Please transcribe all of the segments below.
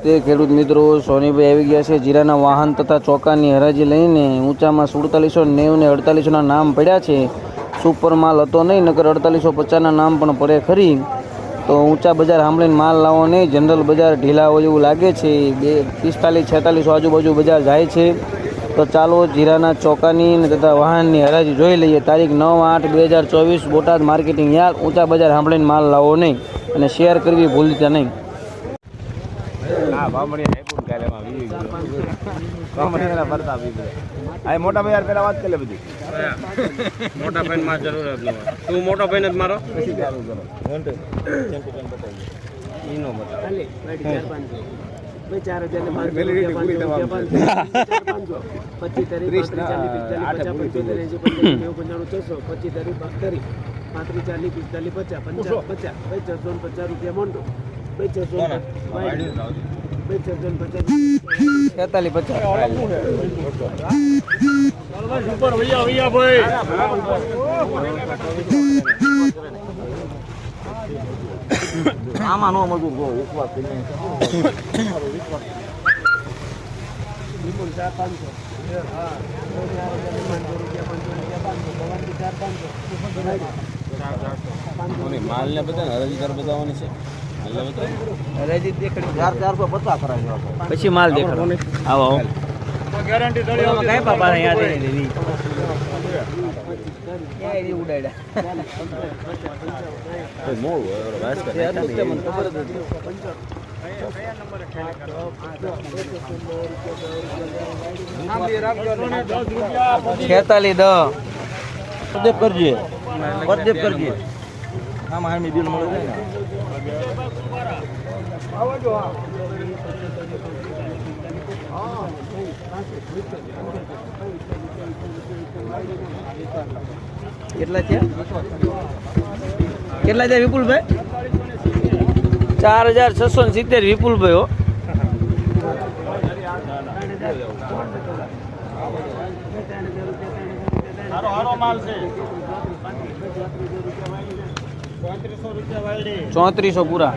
નમસ્તે ખેડૂત મિત્રો સોનીભાઈ આવી ગયા છે. જીરાના વાહન તથા ચોકાની હરાજી લઈને ઊંચામાં સુડતાલીસો નેવું ને અડતાલીસોના નામ પડ્યા છે. સુપર માલ હતો નહીં, નકર અડતાલીસો પચાસના નામ પણ પડે ખરી. તો ઊંચા બજાર સાંભળીને માલ લાવો નહીં જનરલ બજાર ઢીલા હોય એવું લાગે છે. બે પિસ્તાલીસ, છેતાલીસો આજુબાજુ બજાર જાય છે. તો ચાલો જીરાના ચોકાની તથા વાહનની હરાજી જોઈ લઈએ. તારીખ નવ આઠ બે હજાર ચોવીસ બોટાદ માર્કેટિંગ યાર્ડ. ઊંચા બજાર સાંભળીને માલ લાવો નહીં અને શેર કરવી ભૂલતા નહીં. હા બામણી આપ્યું કાલે એમાં વી બામણી એના ભરતા આ મોટા બજાર પેલા વાત કરી લે બધી. મોટા ભાઈ માં જરૂર જ ન તું મોટો ભાઈ જ મારો? પછી ચાલુ કરો. ઈનો બતાવ. પાંત્રીસ ચાલીસ પિસ્તાલીસ પચાસ પંચાસ પચાસ પચાસો પચાસ. રૂપિયા મોંટો પચાસ પચાસો પચાસ. ભૈયા પચાસ આમાં નો મજૂર જો ઉપવાસ વિપુલ ચાર પાંચસો હા. ચાર પાંચસો માલ ને બધા હરાજી બતાવવાની છે. ને બતાવ હરાજી દેખાડી ચાર ચારસો પચાસ કરાવી પછી માલ દેખાડો. આવો. ગેરંટી કઈ પાપા યાદ નહીં છેતાલીસ દસ પરદેપ કરજે પરદેપ કરજે આમ હામી બિલ મળે છે કેટલા છે કેટલા છે વિપુલભાઈ? ચાર હજાર છસો ને સિત્તેર વિપુલભાઈ હો. સારો સારો માલ છે. પાંત્રીસો રૂપિયા વાયડી ચોત્રીસો પૂરા.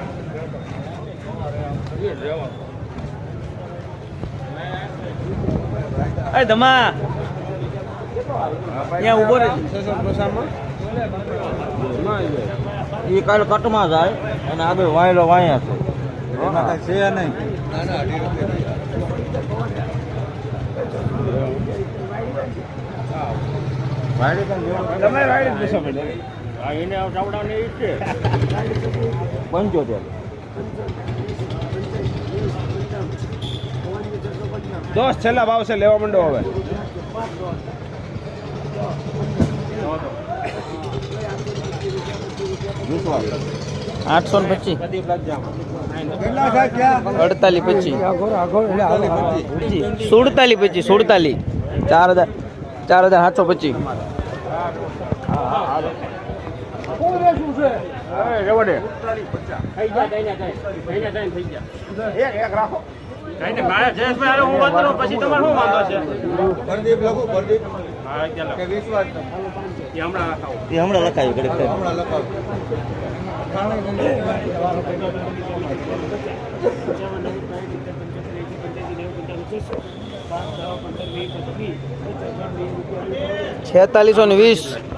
એ ધમા. ત્યાં ઊભો રહે. એ કાલ કટમાં જાય અને આગળ વાયલો વાયા છે. છે નહીં. તમે એને છે પંચોતેર દોસ્ત છેલ્લા ભાવ છે લેવા માંડો હવે. આઠસો ને પચીસ. અડતાલીસ પચીસ. સુડતાલીસ પચીસ સુડતાલીસ. ચાર હજાર ચાર હજાર સાતસો પચીસ. હમણાં લખાવો હમણાં લખાયું છેતાલીસો ને વીસ.